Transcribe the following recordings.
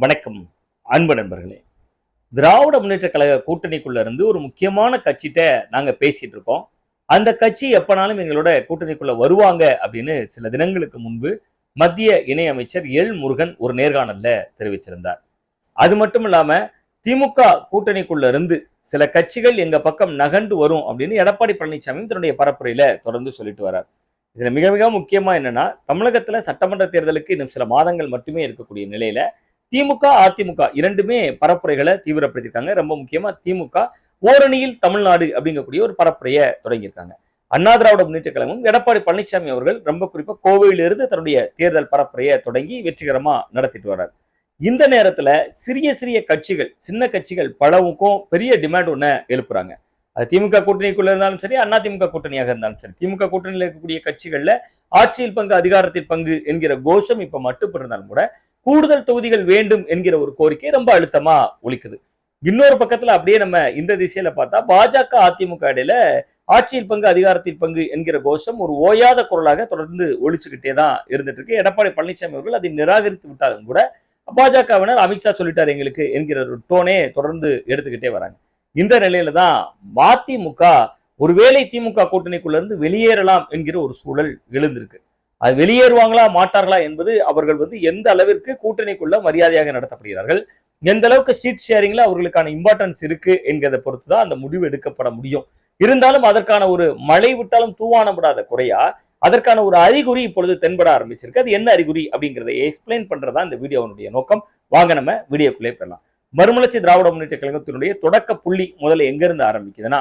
வணக்கம் அன்பு நண்பர்களே. திராவிட முன்னேற்ற கழக கூட்டணிக்குள்ள இருந்து ஒரு முக்கியமான கட்சிகிட்ட நாங்க பேசிட்டு இருக்கோம். அந்த கட்சி எப்பனாலும் எங்களோட கூட்டணிக்குள்ள வருவாங்க அப்படின்னு சில தினங்களுக்கு முன்பு மத்திய இணையமைச்சர் எல் முருகன் ஒரு நேர்காணல்ல தெரிவிச்சிருந்தார். அது மட்டும் இல்லாம திமுக கூட்டணிக்குள்ள இருந்து சில கட்சிகள் எங்க பக்கம் நகண்டு வரும் அப்படின்னு எடப்பாடி பழனிசாமி தன்னுடைய பரப்புரையில தொடர்ந்து சொல்லிட்டு வரார். இதுல மிக மிக முக்கியமா என்னன்னா தமிழகத்துல சட்டமன்ற தேர்தலுக்கு இன்னும் சில மாதங்கள் மட்டுமே இருக்கக்கூடிய நிலையில திமுக அதிமுக இரண்டுமே பரப்புரைகளை தீவிரப்படுத்தியிருக்காங்க. ரொம்ப முக்கியமா திமுக ஓரணியில் தமிழ்நாடு அப்படிங்கக்கூடிய ஒரு பரப்புரையை தொடங்கியிருக்காங்க. அண்ணா திராவிட முன்னேற்ற கழகமும் எடப்பாடி பழனிசாமி அவர்கள் ரொம்ப குறிப்பா கோவையிலிருந்து தன்னுடைய தேர்தல் பரப்புரையை தொடங்கி வெற்றிகரமா நடத்திட்டு வர்றார். இந்த நேரத்துல சிறிய சிறிய கட்சிகள் சின்ன கட்சிகள் பலவுக்கும் பெரிய டிமாண்ட் ஒன்று எழுப்புறாங்க. அது திமுக கூட்டணிக்குள்ள இருந்தாலும் சரி அண்ணா திமுக கூட்டணியாக இருந்தாலும் சரி. திமுக கூட்டணியில் இருக்கக்கூடிய கட்சிகள்ல ஆட்சியில் பங்கு அதிகாரத்தில் பங்கு என்கிற கோஷம் இப்ப மட்டுப்பட்டிருந்தாலும் கூட கூடுதல் தொகுதிகள் வேண்டும் என்கிற ஒரு கோரிக்கை ரொம்ப அழுத்தமா ஒழிக்குது இன்னொரு பக்கத்துல அப்படியே நம்ம இந்த திசையில பார்த்தா பாஜக அதிமுக இடையில ஆட்சியில் பங்கு அதிகாரத்தில் பங்கு என்கிற கோஷம் ஒரு ஓயாத குரலாக தொடர்ந்து ஒழிச்சுக்கிட்டே தான் இருந்துட்டு இருக்கு. எடப்பாடி பழனிசாமி அவர்கள் அதை நிராகரித்து விட்டாலும் கூட பாஜகவினர் அமித்ஷா சொல்லிட்டார் எங்களுக்கு என்கிற ஒரு டோனே தொடர்ந்து எடுத்துக்கிட்டே வராங்க. இந்த நிலையில தான் மதிமுக ஒருவேளை திமுக கூட்டணிக்குள்ள இருந்து வெளியேறலாம் என்கிற ஒரு சூழல் எழுந்திருக்கு. அது வெளியேறுவாங்களா மாட்டார்களா என்பது அவர்கள் வந்து எந்த அளவிற்கு கூட்டணிக்குள்ள மரியாதையாக நடத்தப்படுகிறார்கள் எந்த அளவுக்கு சீட் ஷேரிங்ல அவர்களுக்கான இம்பார்ட்டன்ஸ் இருக்கு என்கிறத பொறுத்து தான் அந்த முடிவு எடுக்கப்பட முடியும். இருந்தாலும் அதற்கான ஒரு மழை விட்டாலும் தூவானப்படாத குறையா அதற்கான ஒரு அறிகுறி இப்பொழுது தென்பட ஆரம்பிச்சிருக்கு. அது என்ன அறிகுறி அப்படிங்கிறத எக்ஸ்பிளைன் பண்றதா இந்த வீடியோனுடைய நோக்கம். வாங்க நம்ம வீடியோக்குள்ளே பெறலாம் மறுமலர்ச்சி திராவிட முன்னேற்ற கழகத்தினுடைய தொடக்க புள்ளி முதல்ல எங்கிருந்து ஆரம்பிக்குதுன்னா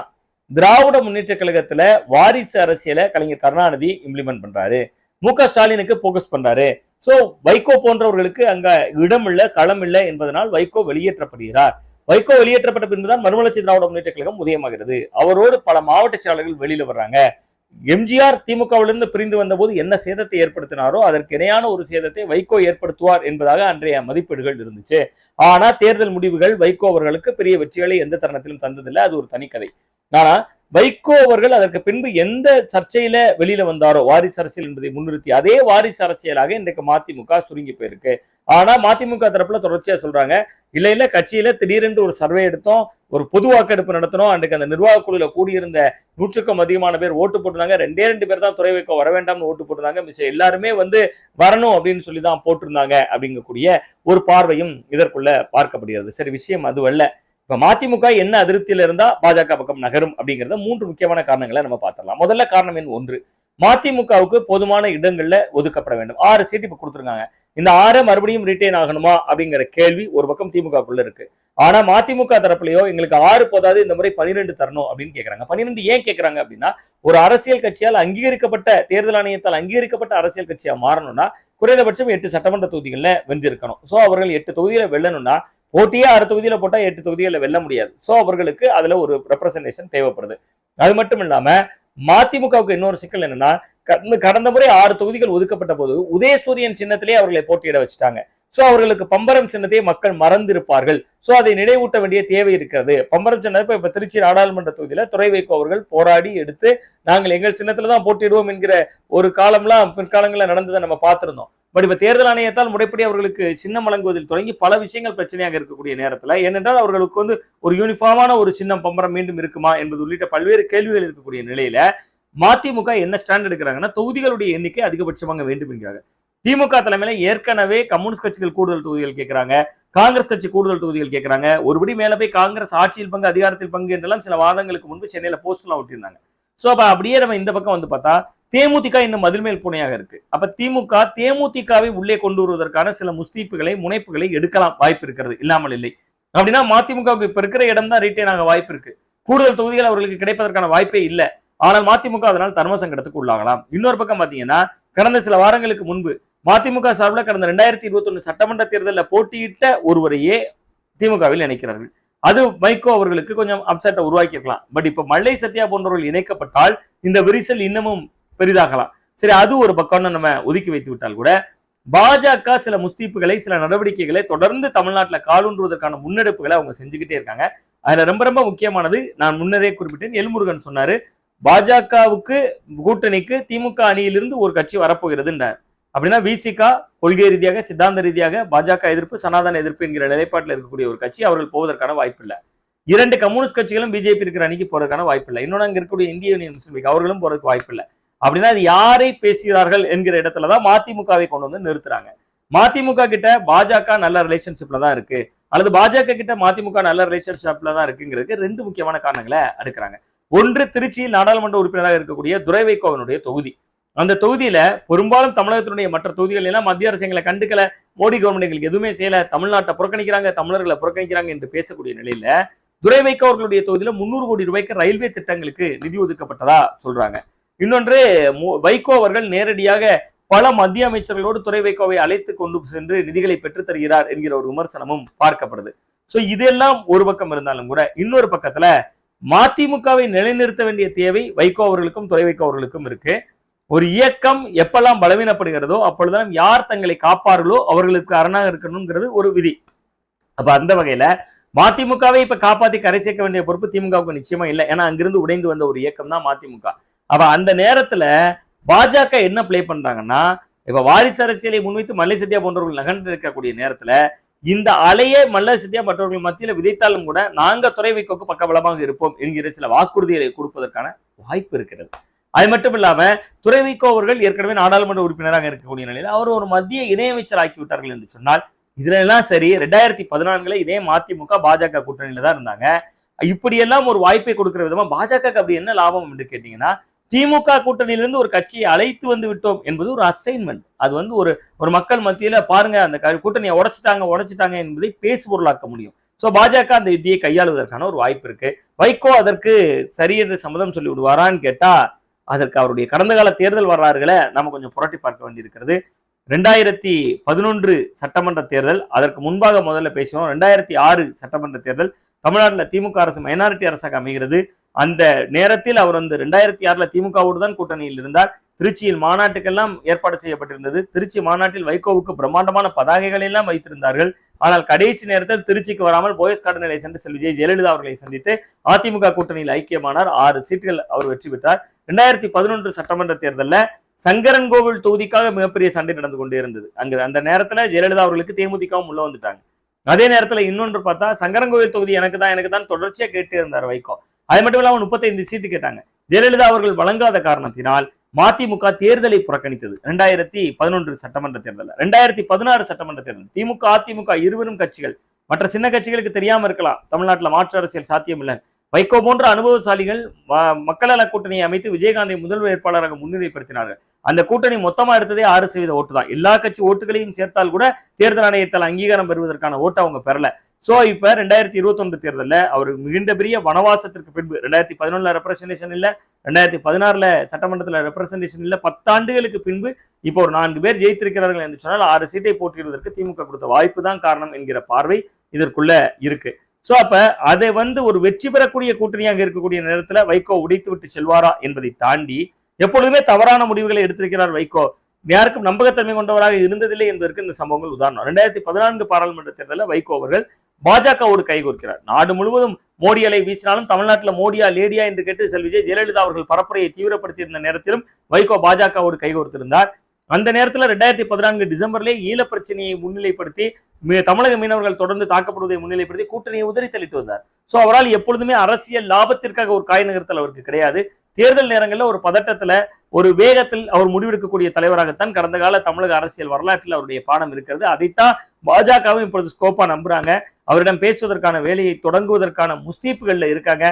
திராவிட முன்னேற்ற கழகத்துல வாரிசு அரசியலை கலைஞர் கருணாநிதி இம்ப்ளிமெண்ட் பண்றாரு. மு க ஸ்டாலினுக்கு போக்கஸ் பண்றாரு. சோ வைகோ போன்றவர்களுக்கு அங்க இடம் இல்லை களம் இல்லை என்பதனால் வைகோ வெளியேற்றப்படுகிறார். வைகோ வெளியேற்றப்பட்ட பின்புதான் மறுமலர்ச்சி திராவிட முன்னேற்ற கழகம் உதயமாகிறது. அவரோடு பல மாவட்ட செயலாளர்கள் வெளியில வர்றாங்க. எம்ஜிஆர் திமுகவிலிருந்து பிரிந்து வந்தபோது என்ன சேதத்தை ஏற்படுத்தினாரோ அதற்கு இணையான ஒரு சேதத்தை வைகோ ஏற்படுத்துவார் என்பதாக அன்றைய மதிப்பீடுகள் இருந்துச்சு. ஆனா தேர்தல் முடிவுகள் வைகோ அவர்களுக்கு பெரிய வெற்றிகளை எந்த தருணத்திலும் தந்ததில்லை. அது ஒரு தனிக்கதை. ஆனா வைகோ அவர்கள் அதற்கு பின்பு எந்த சர்ச்சையில வெளியில வந்தாரோ வாரிசு அரசியல் என்பதை முன்னிறுத்தி அதே வாரிசு அரசியலாக இன்றைக்கு மதிமுக சுருங்கி போயிருக்கு. ஆனா மதிமுக தரப்புல தொடர்ச்சியா சொல்றாங்க இல்ல இல்ல கட்சியில திடீரென்று ஒரு சர்வே எடுத்தோம் ஒரு பொது வாக்கெடுப்பு நடத்தினோம் அன்றைக்கு அந்த நிர்வாக குழுல கூடியிருந்த நூற்றுக்கும் அதிகமான பேர் ஓட்டு போட்டிருந்தாங்க ரெண்டே ரெண்டு பேர் தான் துறை வைக்க வர வேண்டாம்னு ஓட்டு போட்டிருந்தாங்க மிச்சம் எல்லாருமே வந்து வரணும் அப்படின்னு சொல்லி தான் போட்டிருந்தாங்க அப்படிங்கக்கூடிய ஒரு பார்வையும் இதற்குள்ள பார்க்கப்படுகிறது. சரி விஷயம் அதுவல்ல. இப்ப மதிமுக என்ன அதிருப்தியில இருந்தா பாஜக பக்கம் நகரும் அப்படிங்கிறத மூன்று முக்கியமான காரணங்களை நம்ம பார்த்துடலாம். முதல்ல காரணம் எண் ஒன்று. மதிமுகவுக்கு போதுமான இடங்கள்ல ஒதுக்கப்பட வேண்டும். ஆறு சீட் இப்ப கொடுத்துருக்காங்க. இந்த ஆறு மறுபடியும் ரிட்டைன் ஆகணுமா அப்படிங்கிற கேள்வி ஒரு பக்கம் திமுகக்குள்ள இருக்கு. ஆனா மதிமுக தரப்புலையோ எங்களுக்கு ஆறு போதாது இந்த முறை பனிரெண்டு தரணும் அப்படின்னு கேக்குறாங்க. பன்னிரெண்டு ஏன் கேக்குறாங்க அப்படின்னா ஒரு அரசியல் கட்சியால் அங்கீகரிக்கப்பட்ட தேர்தல் ஆணையத்தால் அங்கீகரிக்கப்பட்ட அரசியல் கட்சியா மாறணும்னா குறைந்தபட்சம் எட்டு சட்டமன்ற தொகுதிகள்ல வென்றிருக்கணும். சோ அவர்கள் எட்டு தொகுதியில வெல்லணும்னா போட்டியே ஆறு தொகுதியில் போட்டால் எட்டு தொகுதியில் வெல்ல முடியாது. ஸோ அவர்களுக்கு அதில் ஒரு ரெப்ரசன்டேஷன் தேவைப்படுது. அது மட்டும் இல்லாமல் மதிமுகவுக்கு இன்னொரு சிக்கல் என்னன்னா கடந்த- முறை ஆறு தொகுதிகள் ஒதுக்கப்பட்ட போது உதயசூரியன் சின்னத்திலே அவர்களை போட்டியிட வச்சுட்டாங்க. ஸோ அவர்களுக்கு பம்பரம் சின்னத்தை மக்கள் மறந்திருப்பார்கள். ஸோ அதை நினைவூட்ட வேண்டிய தேவை இருக்கிறது. பம்பரம் சின்னம் இப்போ திருச்சி நாடாளுமன்ற தொகுதியில் துறை வைகோ அவர்கள் போராடி எடுத்து நாங்கள் எங்கள் சின்னத்தில் தான் போட்டியிடுவோம் என்கிற ஒரு காலம்லாம் பிற்காலங்களில் நடந்ததை நம்ம பார்த்துருந்தோம். பட் இப்ப தேர்தல் ஆணையத்தால் முறைப்படி அவர்களுக்கு சின்னம் வழங்குவதில் தொடங்கி பல விஷயங்கள் பிரச்சனையாக இருக்கக்கூடிய நேரத்துல ஏனென்றால் அவர்களுக்கு வந்து ஒரு யூனிஃபார்மான ஒரு சின்னம் பம்பரம் மீண்டும் இருக்குமா என்பது உள்ளிட்ட பல்வேறு கேள்விகள் இருக்கக்கூடிய நிலையில மதிமுக என்ன ஸ்டாண்ட் எடுக்கிறாங்கன்னா தொகுதிகளுடைய எண்ணிக்கை அதிகபட்சமாக வேண்டும் என்கிறாங்க. திமுக தலைமையில ஏற்கனவே கம்யூனிஸ்ட் கட்சிகள் கூடுதல் தொகுதிகள் கேட்கறாங்க காங்கிரஸ் கட்சி கூடுதல் தொகுதிகள் கேட்கிறாங்க ஒருபடி மேல போய் காங்கிரஸ் ஆட்சியில் பங்கு அதிகாரத்தில் பங்கு என்றெல்லாம் சில வாதங்களுக்கு முன்பு சென்னையில போஸ்ட்லாம் ஒட்டியிருந்தாங்க. சோ அப்ப அப்படியே நம்ம இந்த பக்கம் வந்து பார்த்தா தேமுதிக இன்னும் மதில்மேல் பூனையாக இருக்கு. அப்ப திமுக தேமுதிகவை உள்ளே கொண்டு வருவதற்கான சில முஸ்தீப்புகளை முனைப்புகளை எடுக்கலாம் வாய்ப்பு இருக்கிறது இல்லாமல் இல்லை. அப்படின்னா மதிமுகவுக்கு இப்ப இருக்கிற இடம் தான் ரீட்டைன் ஆக வாய்ப்பு இருக்கு. கூடுதல் தொகுதிகள் அவர்களுக்கு கிடைப்பதற்கான வாய்ப்பே இல்லை. ஆனால் மதிமுக அதனால் தர்ம சங்கடத்துக்கு உள்ளாகலாம். இன்னொரு பக்கம் பாத்தீங்கன்னா கடந்த சில வாரங்களுக்கு முன்பு மதிமுக சார்பில் கடந்த ரெண்டாயிரத்தி இருபத்தி ஒன்று சட்டமன்ற தேர்தலில் போட்டியிட்ட ஒருவரையே திமுகவில் இணைக்கிறார்கள். அது மைக்கோ அவர்களுக்கு கொஞ்சம் அப்செட்டை உருவாக்கியிருக்கலாம். பட் இப்ப மல்லை சத்யா போன்றவர்கள் இணைக்கப்பட்டால் இந்த விரிசல் இன்னமும் பெரிதாகலாம். சரி அது ஒரு பக்கம்னு நம்ம ஒதுக்கி வைத்து விட்டால் கூட பாஜக சில முஸ்தீப்புகளை சில நடவடிக்கைகளை தொடர்ந்து தமிழ்நாட்டில் காலூன்றுவதற்கான முன்னெடுப்புகளை அவங்க செஞ்சுக்கிட்டே இருக்காங்க. அதுல ரொம்ப ரொம்ப முக்கியமானது நான் முன்னரே குறிப்பிட்டேன் எல்முருகன் சொன்னாரு பாஜகவுக்கு கூட்டணிக்கு திமுக அணியிலிருந்து ஒரு கட்சி வரப்போகிறதுன்றார். அப்படின்னா விசிகா கொள்கை ரீதியாக சித்தாந்த ரீதியாக பாஜக எதிர்ப்பு சனாதன எதிர்ப்பு என்கிற நிலைப்பாட்டில் இருக்கக்கூடிய ஒரு கட்சி அவர்கள் போவதற்கான வாய்ப்பு இல்லை இரண்டு கம்யூனிஸ்ட் கட்சிகளும் பிஜேபி இருக்கிற அணிக்கு போறதுக்கான வாய்ப்பு இல்லை இன்னொன்று அங்க இருக்கக்கூடிய இந்திய யூனியன் முஸ்லீம் லீக் அவர்களும் போறதுக்கு வாய்ப்பு இல்லை அப்படின்னா அது யாரை பேசுகிறார்கள் என்கிற இடத்துல தான் மதிமுகவை கொண்டு வந்து நிறுத்துறாங்க. மதிமுக கிட்ட பாஜக நல்ல ரிலேஷன்ஷிப்ல தான் இருக்கு. அல்லது பாஜக கிட்ட மதிமுக நல்ல ரிலேஷன்ஷிப்ல தான் இருக்குங்கிறதுக்கு ரெண்டு முக்கியமான காரணங்களை அடுக்கிறாங்க ஒன்று திருச்சியில் நாடாளுமன்ற உறுப்பினராக இருக்கக்கூடிய துரை வைகோவனுடைய தொகுதி. அந்த தொகுதியில பெரும்பாலும் தமிழகத்தினுடைய மற்ற தொகுதிகள் எல்லாம் மத்திய அரசு எங்களை கண்டுக்கல. மோடி கவர்மெண்ட் எங்களுக்கு எதுவுமே செய்யல. தமிழ்நாட்டை புறக்கணிக்கிறாங்க தமிழர்களை புறக்கணிக்கிறாங்க என்று பேசக்கூடிய நிலையில துரை வைகோ அவர்களுடைய தொகுதியில முன்னூறு கோடி ரூபாய்க்கு ரயில்வே திட்டங்களுக்கு நிதி ஒதுக்கப்பட்டதா சொல்றாங்க. இன்னொன்று மு- வைகோ அவர்கள் நேரடியாக பல மத்திய அமைச்சர்களோடு துறை வைகோவை அழைத்து கொண்டு சென்று நிதிகளை பெற்றுத் தருகிறார் என்கிற ஒரு விமர்சனமும் பார்க்கப்படுது. சோ இதெல்லாம் ஒரு பக்கம் இருந்தாலும் கூட இன்னொரு பக்கத்துல மதிமுகவை நிலைநிறுத்த வேண்டிய தேவை வைகோ அவர்களுக்கும் துறை வைகோ அவர்களுக்கும் இருக்கு. ஒரு இயக்கம் எப்பெல்லாம் பலவீனப்படுகிறதோ அப்பொழுதெல்லாம் யார் தங்களை காப்பார்களோ அவர்களுக்கு அரணாக இருக்கணுங்கிறது ஒரு விதி. அப்ப அந்த வகையில மதிமுகவை இப்ப காப்பாத்தி கரை சேர்க்க வேண்டிய பொறுப்பு திமுகவுக்கு நிச்சயமா இல்லை. ஏன்னா அங்கிருந்து உடைந்து வந்த ஒரு இயக்கம் தான் மதிமுக. அப்ப அந்த நேரத்துல பாஜக என்ன ப்ளே பண்றாங்கன்னா இப்ப வாரிசு அரசியலை முன்வைத்து மல்லை சத்யா போன்றவர்கள் நகர்ந்து இருக்கக்கூடிய நேரத்துல இந்த அலையே மல்ல சத்யா மற்றவர்கள் மத்தியில விதைத்தாலும் கூட நாங்க துறை வைக்கோக்கு பக்கபலமாக இருப்போம் என்கிற சில வாக்குறுதிகளை கொடுப்பதற்கான வாய்ப்பு இருக்கிறது. அது மட்டும் இல்லாம துறை வைகோ அவர்கள் ஏற்கனவே நாடாளுமன்ற உறுப்பினராக இருக்கக்கூடிய நிலையில் அவர் ஒரு மத்திய இணையமைச்சர் ஆக்கி விட்டார்கள் என்று சொன்னால் இதுல எல்லாம் சரி ரெண்டாயிரத்தி பதினான்குல இதே மதிமுக பாஜக கூட்டணியில தான் இருந்தாங்க. இப்படியெல்லாம் ஒரு வாய்ப்பை கொடுக்கிற விதமா பாஜக அப்படி என்ன லாபம் என்று கேட்டீங்கன்னா திமுக கூட்டணியிலிருந்து ஒரு கட்சியை அழைத்து வந்து விட்டோம் என்பது ஒரு அசைன்மெண்ட் அது வந்து ஒரு ஒரு மக்கள் மத்தியில பாருங்க அந்த க- கூட்டணியை உடைச்சிட்டாங்க உடைச்சிட்டாங்க என்பதை பேசு பொருளாக்க முடியும். ஸோ பாஜக அந்த யுத்தியை கையாளுவதற்கான ஒரு வாய்ப்பு இருக்கு. வைகோ அதற்கு சரியென்று சம்மதம் சொல்லி விடுவாரான்னு கேட்டா அதற்கு அவருடைய கடந்த கால தேர்தல் வரலாறுகளை நம்ம கொஞ்சம் புரட்டி பார்க்க வேண்டியிருக்கிறது. ரெண்டாயிரத்தி பதினொன்று சட்டமன்ற தேர்தல் அதற்கு முன்பாக முதல்ல பேசினோம். ரெண்டாயிரத்தி ஆறு சட்டமன்ற தேர்தல் தமிழ்நாட்டில் திமுக அரசு மைனாரிட்டி அரசாக அமைகிறது. அந்த நேரத்தில் அவர் வந்து ரெண்டாயிரத்தி ஆறுல திமுகவோடு தான் கூட்டணியில் இருந்தார். திருச்சியில் மாநாட்டுக்கெல்லாம் ஏற்பாடு செய்யப்பட்டிருந்தது. திருச்சி மாநாட்டில் வைகோவுக்கு பிரம்மாண்டமான பதாகைகள் எல்லாம் வைத்திருந்தார்கள். ஆனால் கடைசி நேரத்தில் திருச்சிக்கு வராமல் போயஸ் கார்டு நிலை சென்று செல்வி விஜய் ஜெயலலிதா அவர்களை சந்தித்து அதிமுக கூட்டணியில் ஐக்கியமானார். ஆறு சீட்டுகள் அவர் வெற்றி பெற்றார். ரெண்டாயிரத்தி பதினொன்று சட்டமன்ற தேர்தலில் சங்கரன் கோவில் தொகுதிக்காக மிகப்பெரிய சண்டை நடந்து கொண்டே இருந்தது. அங்கு அந்த நேரத்துல ஜெயலலிதா அவர்களுக்கு தேமுதிகவும் உள்ள வந்துட்டாங்க. அதே நேரத்துல இன்னொன்று பார்த்தா சங்கரன்கோவில் தொகுதி எனக்கு தான் எனக்கு தான் தொடர்ச்சியா கேட்டு இருந்தார் வைகோ. அது மட்டும் இல்லாமல் முப்பத்தைந்து சீட்டு கேட்டாங்க. ஜெயலலிதா அவர்கள் வழங்காத காரணத்தினால் மதிமுக தேர்தலை புறக்கணித்தது. ரெண்டாயிரத்தி பதினொன்று சட்டமன்ற தேர்தலில். ரெண்டாயிரத்தி பதினாறு சட்டமன்ற தேர்தல். திமுக அதிமுக இருவரும் கட்சிகள். மற்ற சின்ன கட்சிகளுக்கு தெரியாம இருக்கலாம். தமிழ்நாட்டில் மாற்று அரசியல் சாத்தியம் இல்லை வைகோ போன்ற அனுபவசாலிகள் ம- மக்கள் கூட்டணியை அமைத்து விஜயகாந்தை முதல் வேட்பாளராக முன்னிலைப்படுத்தினார்கள். அந்த கூட்டணி மொத்தமா எடுத்ததே ஆறு சதவீத ஓட்டு தான். எல்லா கட்சி ஓட்டுகளையும் சேர்த்தால் கூட தேர்தல் ஆணையத்தால் அங்கீகாரம் பெறுவதற்கான ஓட்டை அவங்க பெறல. ஸோ இப்போ ரெண்டாயிரத்தி இருபத்தொன்று தேர்தலில் அவர் மிகுந்த பெரிய வனவாசத்திற்கு பின்பு ரெண்டாயிரத்தி பதினொன்றில் ரெப்ரசன்டேஷன் இல்லை ரெண்டாயிரத்தி பதினாறில் சட்டமன்றத்தில் ரெப்ரசன்டேஷன் இல்லை பத்தாண்டுகளுக்கு பின்பு இப்போ ஒரு நான்கு பேர் ஜெயித்திருக்கிறார்கள் என்று சொன்னால் ஆறு சீட்டை போட்டியிடுவதற்கு திமுக கொடுத்த வாய்ப்பு தான் காரணம் என்கிற பார்வை இதற்குள்ள இருக்கு. ஸோ அப்போ அதை வந்து ஒரு வெற்றி பெறக்கூடிய கூட்டணியாக இருக்கக்கூடிய நேரத்தில் வைகோ உடைத்து விட்டு செல்வாரா என்பதை தாண்டி எப்பொழுதுமே தவறான முடிவுகளை எடுத்திருக்கிறார் வைகோ. யாருக்கும் நம்பகத்தன்மை கொண்டவராக இருந்ததில்லை என்பதற்கு இந்த சம்பவங்கள் உதாரணம். ரெண்டாயிரத்தி பதினான்கு பாராளுமன்ற தேர்தலில் வைகோ அவர்கள் பாஜகவோடு கைகோர்க்கிறார் நாடு முழுவதும் மோடி அலை வீசினாலும் தமிழ்நாட்டில் மோடியா லேடியா என்று கேட்டு செல் விஜய் ஜெயலலிதா அவர்கள் பரப்புரையை தீவிரப்படுத்தியிருந்த நேரத்திலும் வைகோ பாஜகவோடு கைகோர்த்திருந்தார் அந்த நேரத்துல ரெண்டாயிரத்தி பதினான்கு டிசம்பர்லே ஈழ பிரச்சனையை முன்னிலைப்படுத்தி தமிழக மீனவர்கள் தொடர்ந்து தாக்கப்படுவதை முன்னிலைப்படுத்தி கூட்டணியை உதறி தள்ளிட்டு வந்தார். சோ அவரால் எப்பொழுதுமே அரசியல் லாபத்திற்காக ஒரு காய் நகர்த்தல் அவருக்கு கிடையாது. தேர்தல் நேரங்களில் ஒரு பதட்டத்துல ஒரு வேகத்தில் அவர் முடிவெடுக்கக்கூடிய தலைவராகத்தான் கடந்த கால தமிழக அரசியல் வரலாற்றில் அவருடைய பாடம் இருக்கிறது. அதைத்தான் பாஜகவும் இப்பொழுது ஸ்கோப்பா நம்புறாங்க. அவரிடம் பேசுவதற்கான வேலையை தொடங்குவதற்கான முஸ்தீப்புகள்ல இருக்காங்க.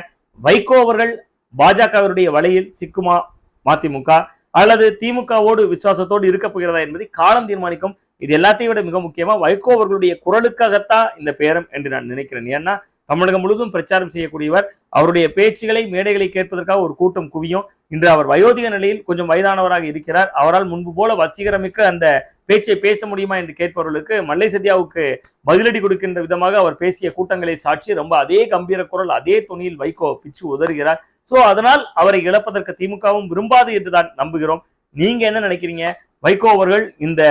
வைகோ அவர்கள் பாஜகவினுடைய வலையில் சிக்குமா மதிமுக? அல்லது திமுகவோடு விசுவாசத்தோடு இருக்க போகிறதா என்பதை காலம் தீர்மானிக்கும். இது எல்லாத்தையும் விட மிக முக்கியமா வைகோ அவர்களுடைய குரலுக்காகத்தான் இந்த பேரம் என்று நான் நினைக்கிறேன். ஏன்னா தமிழகம் முழுவதும் பிரச்சாரம் செய்யக்கூடியவர். அவருடைய பேச்சுகளை மேடைகளை கேட்பதற்காக ஒரு கூட்டம் குவியும். இன்று அவர் வயோதிக நிலையில் கொஞ்சம் வயதானவராக இருக்கிறார். அவரால் முன்பு போல வசீகரமிக்க அந்த பேச்சை பேச முடியுமா என்று கேட்பவர்களுக்கு மல்லை சத்யாவுக்கு பதிலடி கொடுக்கின்ற விதமாக அவர் பேசிய கூட்டங்களை சாட்சி ரொம்ப அதே கம்பீர குரல் அதே துணியில் வைகோ பிச்சு உதறுகிறார். சோ அதனால் அவரை இழப்பதற்கு திமுகவும் விரும்பாது என்றுதான் நம்புகிறோம். நீங்க என்ன நினைக்கிறீங்க? வைகோ அவர்கள் இந்த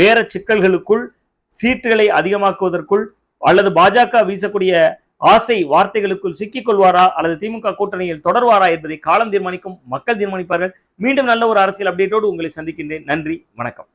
வேற சிக்கல்களுக்குள் சீட்டுகளை அதிகமாக்குவதற்குள் அல்லது பாஜக வீசக்கூடிய ஆசை வார்த்தைகளுக்குள் சிக்கிக் கொள்வாரா அல்லது திமுக கூட்டணியில் தொடர்வாரா என்பதை காலம் தீர்மானிக்கும் மக்கள் தீர்மானிப்பார்கள். மீண்டும் நல்ல ஒரு அரசியல் அப்டேட்டோடு உங்களை சந்திக்கின்றேன். நன்றி வணக்கம்.